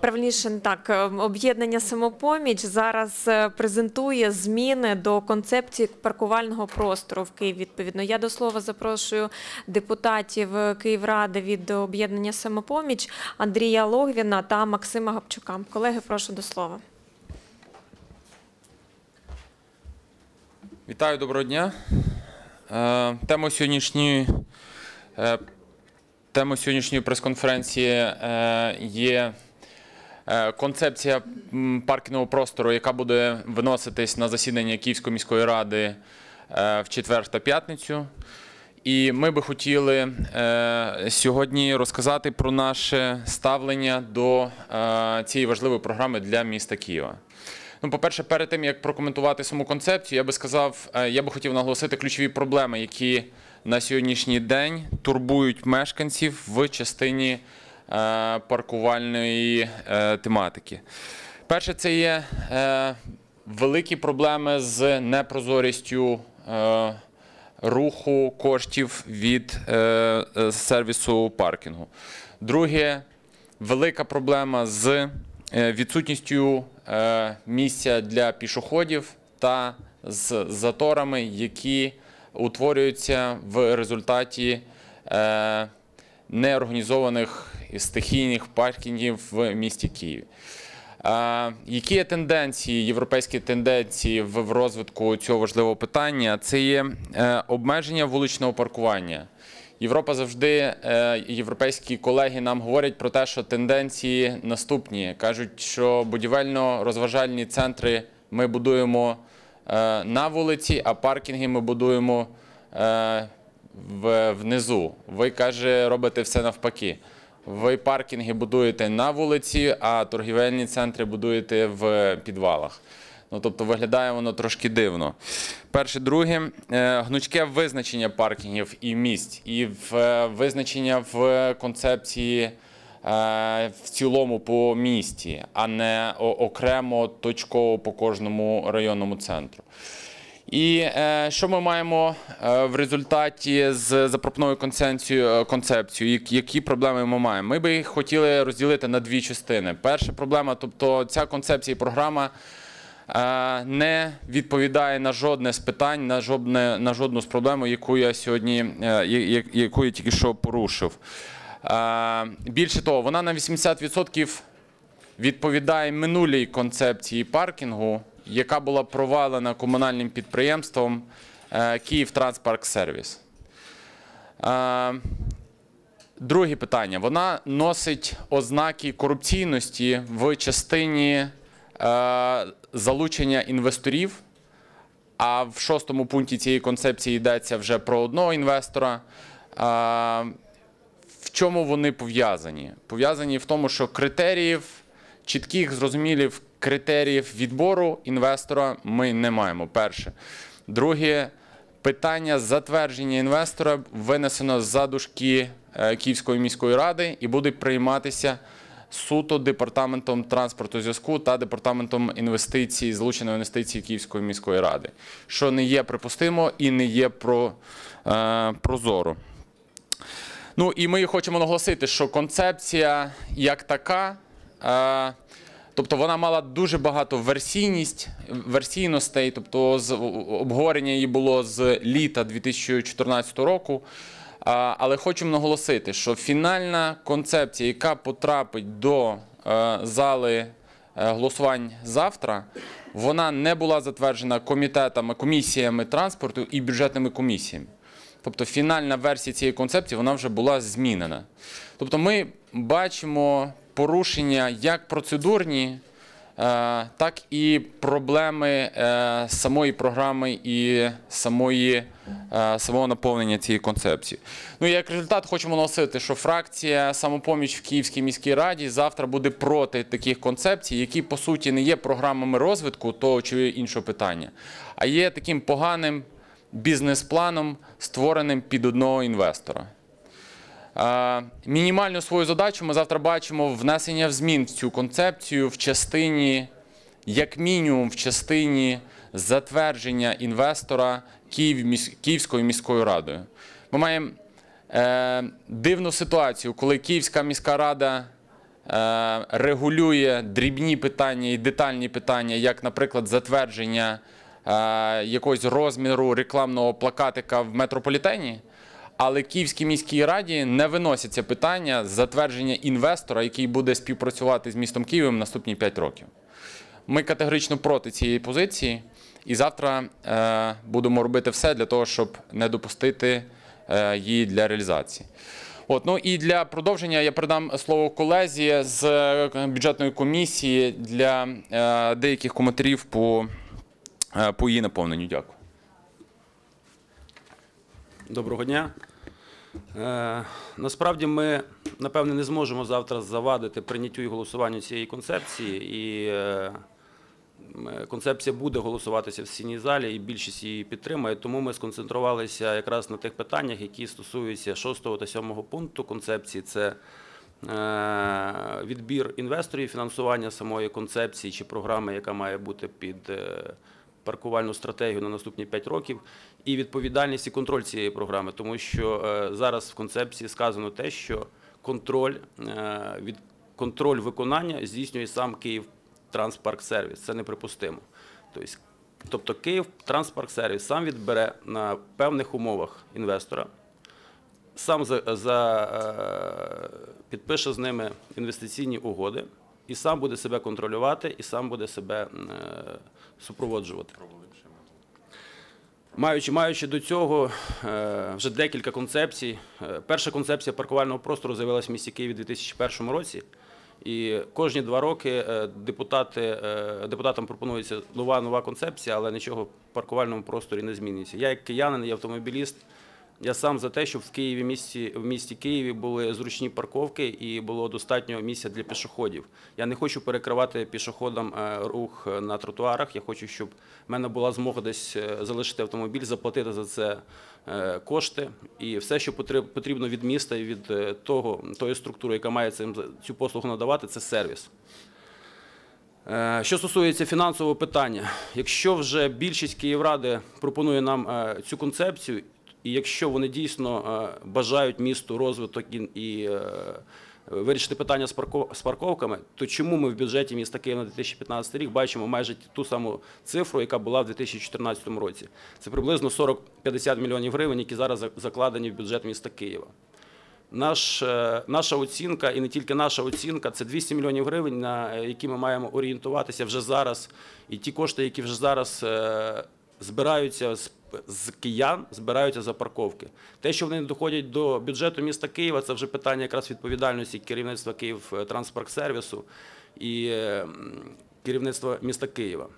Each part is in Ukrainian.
правильніше так, е, об'єднання самопоміч зараз е, презентує зміни до концепції паркувального простору в Києві. Відповідно, я до слова запрошую депутатів е, Київради від об'єднання самопоміч Андрія Логвіна та Максима Гапчука. Колеги, прошу до слова. Вітаю, доброго дня. Е, Тема сьогоднішньої, тема сьогоднішньої прес-конференції є концепція м, паркінгового простору, яка буде виноситись на засідання Київської міської ради е, в четвер та п'ятницю. І ми би хотіли е, сьогодні розказати про наше ставлення до е, цієї важливої програми для міста Києва. Ну, по-перше, перед тим як прокоментувати саму концепцію, я би сказав, е, я би хотів наголосити ключові проблеми, які на сьогоднішній день турбують мешканців в частині е, паркувальної е, тематики. Перше, це є е, великі проблеми з непрозорістю е, руху коштів від е, е, сервісу паркінгу. Друге, велика проблема з е, відсутністю е, місця для пішоходів та з заторами, які утворюються в результаті е, неорганізованих і стихійних паркінгів в місті Києві. Які є тенденції, європейські тенденції в розвитку цього важливого питання? Це є е, обмеження вуличного паркування. Європа завжди, е, європейські колеги нам говорять про те, що тенденції наступні. Кажуть, що будівельно-розважальні центри ми будуємо е, на вулиці, а паркінги ми будуємо внизу. Ви каже, робите все навпаки. Ви паркінги будуєте на вулиці, а торгівельні центри будуєте в підвалах. Ну, тобто виглядає воно трошки дивно. Перше, друге, е, гнучке визначення паркінгів і місць, і в е, визначення в концепції е, в цілому по місті, а не окремо точково по кожному районному центру. І е, що ми маємо е, в результаті з запропонованою концепцією, концепцією, які, проблеми ми маємо? Ми би їх хотіли розділити на дві частини. Перша проблема, тобто ця концепція і програма е, не відповідає на жодне з питань, на жодне на жодну з проблем, яку я сьогодні е, яку я тільки що порушив. Е, більше того, вона на 80% відповідає минулій концепції паркінгу, яка була провалена комунальним підприємством е, Київ Сервіс. Е, Друге питання. Вона носить ознаки корупційності в частині е, залучення інвесторів. А в шостому пункті цієї концепції йдеться вже про одного інвестора. В чому вони пов'язані? Пов'язані в тому, що критеріїв, чітких, зрозумілих критеріїв відбору інвестора ми не маємо. Перше. Друге, питання затвердження інвестора винесено з задушки е, Київської міської ради і буде прийматися суто департаментом транспорту зв'язку та департаментом інвестицій, залученої інвестицій Київської міської ради, що не є припустимо і не є про, е, прозоро. Ну і ми хочемо наголосити, що концепція як така, е, тобто вона мала дуже багато версійностей, тобто з, обговорення її було з літа 2014 року. Але хочемо наголосити, що фінальна концепція, яка потрапить до е, зали е, голосувань завтра, вона не була затверджена комітетами, комісіями транспорту і бюджетними комісіями. Тобто фінальна версія цієї концепції вона вже була змінена. Тобто ми бачимо порушення як процедурні, е, так і проблеми е, самої програми і самої, е, самого наповнення цієї концепції. Ну як результат хочемо наголосити, що фракція самопоміч в Київській міській раді завтра буде проти таких концепцій, які по суті не є програмами розвитку того чи іншого питання, а є таким поганим бізнес-планом, створеним під одного інвестора. Е, Мінімальну свою задачу ми завтра бачимо внесення в змін в цю концепцію в частині, як мінімум, в частині затвердження інвестора Київською міською радою. Ми маємо е, дивну ситуацію, коли Київська міська рада е, регулює дрібні питання і детальні питання, як, наприклад, затвердження якогось розміру рекламного плакатика в метрополітені. Але Київській міській раді не виносяться питання затвердження інвестора, який буде співпрацювати з містом Києвом наступні 5 років. Ми категорично проти цієї позиції, і завтра е, будемо робити все для того, щоб не допустити е, її для реалізації. От, ну і для продовження я передам слово колезі з е, бюджетної комісії для е, деяких коментарів по, е, по її наповненню. Дякую. Доброго дня. Е, насправді ми, напевне, не зможемо завтра завадити прийняттю і голосуванню цієї концепції. І е, концепція буде голосуватися в сіній залі, і більшість її підтримає. Тому ми сконцентрувалися якраз на тих питаннях, які стосуються 6 та 7 пункту концепції. Це е, відбір інвесторів, фінансування самої концепції чи програми, яка має бути під паркувальну стратегію на наступні 5 років, і відповідальність і контроль цієї програми, тому що е, зараз в концепції сказано те, що контроль е, від контроль виконання здійснює сам Київ Транспарксервіс. Це неприпустимо. Тобто, тобто Київ Транспарксервіс сам відбере на певних умовах інвестора, сам за, за, е, підпише з ними інвестиційні угоди і сам буде себе контролювати, і сам буде себе е, супроводжувати. Маючи, маючи до цього е, вже декілька концепцій. Е, Перша концепція паркувального простору з'явилася в місті Києві у 2001 році. І кожні два роки депутати, депутатам пропонується нова нова концепція, але нічого в паркувальному просторі не змінюється. Я як киянин і автомобіліст, я сам за те, щоб в Києві місті, в місті Києві були зручні парковки і було достатньо місця для пішоходів. Я не хочу перекривати пішоходам е, рух на тротуарах. Я хочу, щоб в мене була змога десь е, залишити автомобіль, заплатити за це е, кошти. І все, що потрібно від міста і від е, того, тої структури, яка має цю послугу надавати, це сервіс. Е, Що стосується фінансового питання, якщо вже більшість Київради пропонує нам е, цю концепцію, і якщо вони дійсно е, бажають місту розвиток і, е, вирішити питання з, парковками, то чому ми в бюджеті міста Києва на 2015 рік бачимо майже ту саму цифру, яка була в 2014 році? Це приблизно 40-50 мільйонів гривень, які зараз закладені в бюджет міста Києва. Наш, е, наша оцінка, і не тільки наша оцінка, це 200 мільйонів гривень, на які ми маємо орієнтуватися вже зараз. І ті кошти, які вже зараз збираються з, з киян, збираються за парковки. Те, що вони не доходять до бюджету міста Києва, це вже питання якраз відповідальності керівництва Київ Транспарксервісу і е, керівництва міста Києва.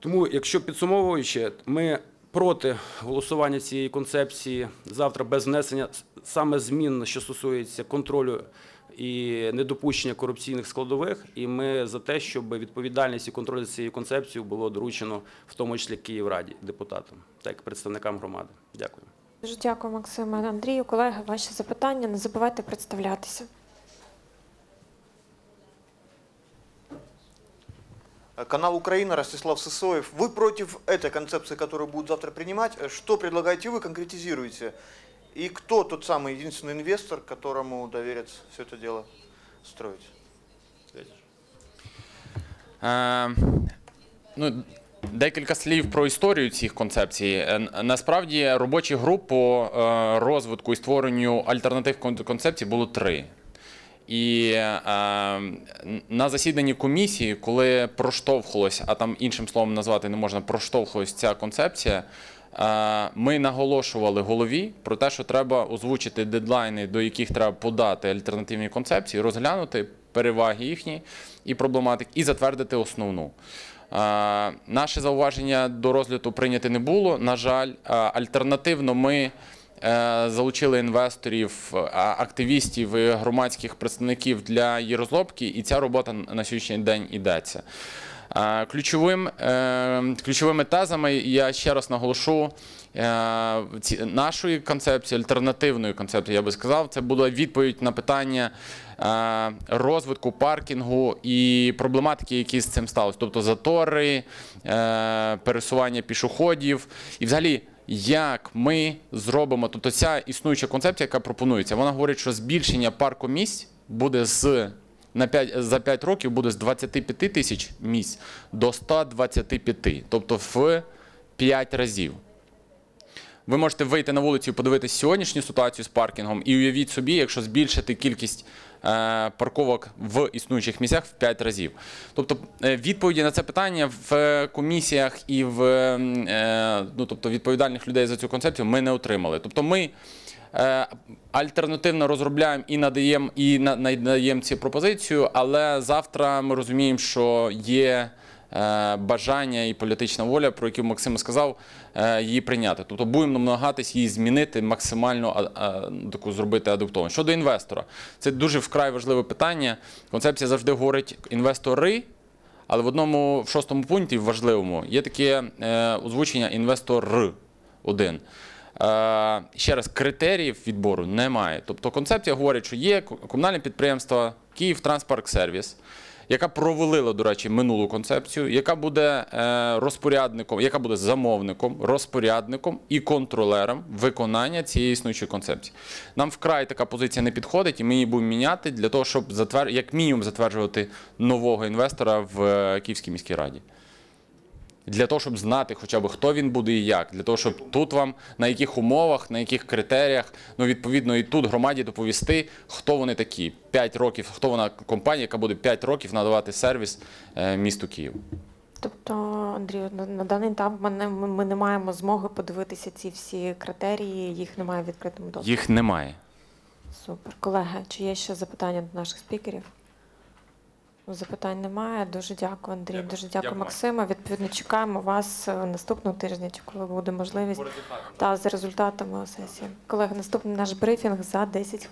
Тому, якщо підсумовуючи, ми проти голосування цієї концепції завтра без внесення саме змін, що стосується контролю і недопущення корупційних складових. І ми за те, щоб відповідальність і контроль за цією концепцією було доручено в тому числі Київраді депутатам, так як представникам громади. Дякую. Дуже дякую, Максиме. Андрію, колеги, ваші запитання. Не забувайте представлятися. Канал Украина, Ростислав Сысоев. Вы против этой концепции, которую будут завтра принимать? Э, Что предлагаете вы, конкретизируйте? И кто тот самый единственный инвестор, которому доверят все это дело строить? Е, ну, декілька слів про історію цих концепцій. Е, н- Насправді робочі групи по е, розвитку і створенню альтернативних кон- концепцій було три. І е, на засіданні комісії, коли проштовхувалось, а там іншим словом назвати не можна, проштовхувалась ця концепція, е, ми наголошували голові про те, що треба озвучити дедлайни, до яких треба подати альтернативні концепції, розглянути переваги їхні і проблематик, і затвердити основну. Е, Наше зауваження до розгляду прийняти не було. На жаль, Е, альтернативно ми залучили інвесторів, е, активістів і громадських представників для її розробки, і ця робота на сьогоднішній день ідеться. Ключовим, е, ключовими тезами я ще раз наголошу е, нашої концепції, альтернативної концепції, я би сказав, це була відповідь на питання е, розвитку паркінгу і проблематики, які з цим сталося. Тобто затори, е, пересування пішоходів і взагалі. Як ми зробимо, тобто ця існуюча концепція, яка пропонується, вона говорить, що збільшення паркомісць буде з на 5, за 5 років буде з 25 тисяч місць до 125, тобто в 5 разів. Ви можете вийти на вулицю і подивитися сьогоднішню ситуацію з паркінгом, і уявіть собі, якщо збільшити кількість е, парковок в існуючих місцях в 5 разів. Тобто е, відповіді на це питання в комісіях і в е, ну, тобто відповідальних людей за цю концепцію ми не отримали. Тобто ми е, Е, альтернативно розробляємо і надаємо і надаємо ці пропозицію, але завтра ми розуміємо, що є. Е, бажання і політична воля, про яку Максим сказав, е, її прийняти. Тобто будемо намагатись її змінити максимально таку зробити адаптованою. Щодо інвестора, це дуже вкрай важливе питання. Концепція завжди говорить інвестори, але в одному в шостому пункті, в важливому, є таке озвучення інвестор 1 ще раз, критеріїв відбору немає. Тобто концепція говорить, що є комунальне підприємство Київ Сервіс, яка провалила, до речі, минулу концепцію, яка буде е, розпорядником, яка буде замовником, розпорядником і контролером виконання цієї існуючої концепції. Нам вкрай така позиція не підходить, і ми її будемо міняти для того, щоб як мінімум затверджувати нового інвестора в е, Київській міській раді. Для того, щоб знати хоча б хто він буде і як, для того, щоб тут вам на яких умовах, на яких критеріях, ну відповідно і тут громаді доповісти, хто вони такі. 5 років, хто вона компанія, яка буде 5 років надавати сервіс е, місту Києву. Тобто, Андрію, на, даний етап ми не, ми ми не маємо змоги подивитися ці всі критерії, їх немає в відкритому доступі. Їх немає. Супер. Колеги, чи є ще запитання до наших спікерів? Запитань немає. Дуже дякую, Андрій. Дякую. Дуже дякую, Дякую. Максима. Відповідно, чекаємо вас е, наступного тижня, чи коли буде можливість та за результатами сесії. Колеги, наступний наш брифінг за 10 хвилин.